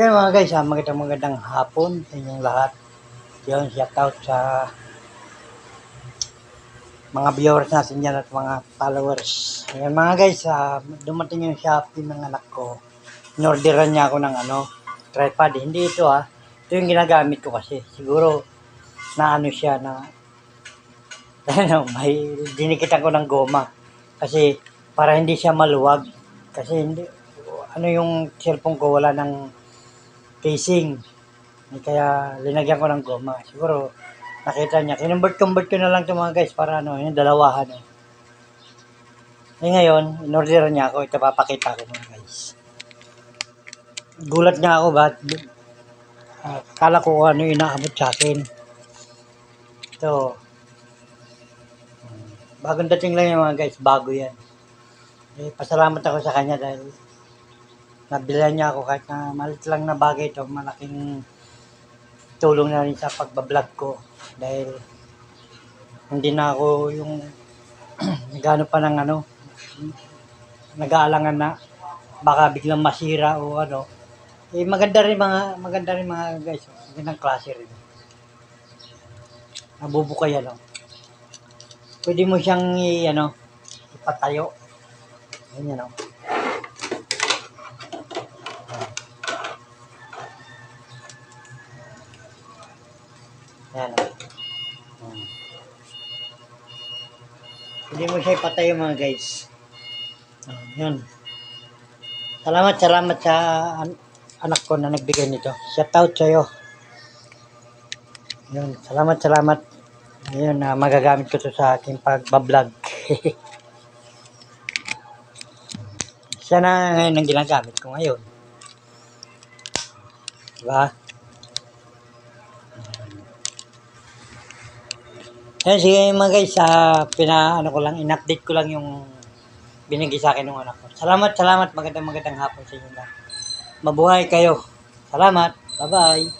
Yan mga guys, ah, magandang magandang hapon sa inyong lahat. Yun, shout out sa mga viewers natin dyan at mga followers. Ayan mga guys, ah, dumating yung Shopee ng anak ko. Inorderan niya ako ng ano, tripod. Hindi ito ah. Ito yung ginagamit ko kasi. Siguro na ano siya na ano, may dinikitan ko ng goma. Kasi para hindi siya maluwag. Kasi hindi, ano yung cellphone ko wala ng casing. Eh, Kaya linagyan ko ng goma. Siguro nakita niya. Kinumbert-convert ko na lang ito mga guys para ano, yung dalawahan. Eh. Eh ngayon, in-order niya ako. Ito papakita ko mga guys. Gulat nga ako ba't uh, kala ko ano inaabot sa akin. Ito. Bagong dating lang yung mga guys. Bago yan. Eh, pasalamat ako sa kanya dahil nabilan niya ako kahit na malit lang na bagay ito, malaking tulong na rin sa pagbablog ko. Dahil hindi na ako yung nagano pa ng ano nag-aalangan na baka biglang masira o ano. Eh maganda rin mga maganda rin mga guys magandang klase rin. Nabubukay ano. Pwede mo siyang i, ano ipatayo. Ganyan ano Yan. Hmm. Hindi mo siya ipatay mga guys. Oh, yun. Salamat, salamat sa an- anak ko na nagbigay nito. Shout out sa'yo. Yun, salamat, salamat. Ayun, na magagamit ko to sa aking pagbablog. Siya na ngayon ang ginagamit ko ngayon. Diba? Yan, sige mga guys, ah, pina, ano ko lang, in-update ko lang yung binigay sa akin ng anak ko. Salamat, salamat, magandang magandang hapon sa inyo lahat. Mabuhay kayo. Salamat, bye-bye.